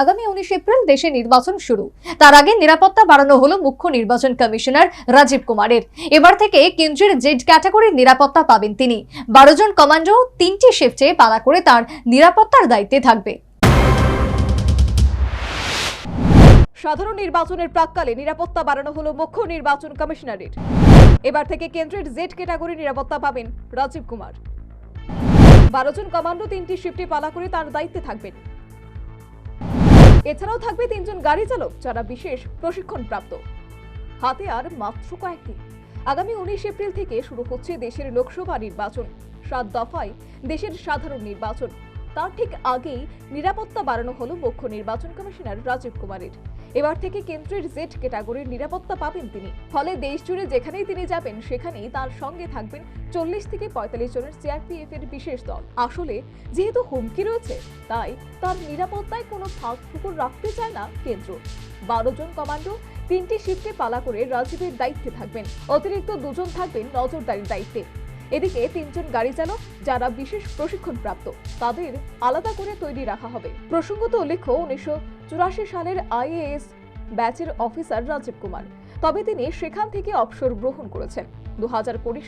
আগামী উনিশ এপ্রিল দেশে নির্বাচন শুরু। তার আগে নিরাপত্তা বাড়ানো হলো মুখ্য নির্বাচন কমিশনার রাজীব কুমারের। এবার থেকে কেন্দ্রের জেড ক্যাটাগরির নিরাপত্তা পাবেন তিনি। বারো জন কমান্ডো তিনটি শিফটে পালা করে তার নিরাপত্তার দায়িত্বে থাকবে। সাধারণ নির্বাচনের প্রাককালে নিরাপত্তা বাড়ানো হলো মুখ্য নির্বাচন কমিশনারের। এবার থেকে কেন্দ্রের জেড ক্যাটাগরি নিরাপত্তা পাবেন রাজীব কুমার। বারো জন কমান্ডো তিনটি শিফটে পালা করে তার দায়িত্বে থাকবেন। এছাড়াও থাকবে তিনজন গাড়ি চালক যারা বিশেষ প্রশিক্ষণ প্রাপ্ত হাতে আর মাত্র কয়েকটি। আগামী উনিশ এপ্রিল থেকে শুরু হচ্ছে দেশের লোকসভা নির্বাচন। সাত দফায় দেশের সাধারণ নির্বাচন। তার ঠিক আগেই নিরাপত্তা বাড়ানো হলো মুখ্য নির্বাচন কমিশনার রাজীব কুমারের। এবার থেকে কেন্দ্রের জেড ক্যাটাগরির নিরাপত্তা পাবেন তিনি। ফলে দেশ জুড়ে যেখানেই তিনি যাবেন, সেখানেই তার সঙ্গে থাকবেন চল্লিশ থেকে পঁয়তাল্লিশ জনের সিআরপিএফ এর বিশেষ দল। আসলে যেহেতু হুমকি রয়েছে, তাই তার নিরাপত্তায় কোনো ফাঁক ফুকুর রাখতে চায় না কেন্দ্র। বারো জন কমান্ডো তিনটি শিফটে পালা করে রাজীবের দায়িত্বে থাকবেন। অতিরিক্ত দুজন থাকবেন নজরদারির দায়িত্বে। এদিকে তিনজন গাড়ি চালক, যারা বিশেষ প্রশিক্ষণ প্রাপ্ত তাদের আলাদা করে তৈরি রাখা হবে। প্রসঙ্গত উল্লেখ্য, উনিশশো চুরাশি সালের আইএএস ব্যাচের অফিসার রাজীব কুমার। তবে তিনি সেখান থেকে অবসর গ্রহণ করেছেন। দু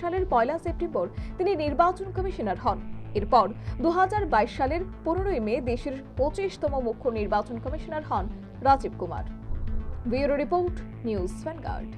সালের পয়লা সেপ্টেম্বর তিনি নির্বাচন কমিশনার হন। এরপর দু হাজার বাইশ সালের পনেরোই মে দেশের পঁচিশতম মুখ্য নির্বাচন কমিশনার হন Rajiv Kumar. Bureau report, news Vanguard.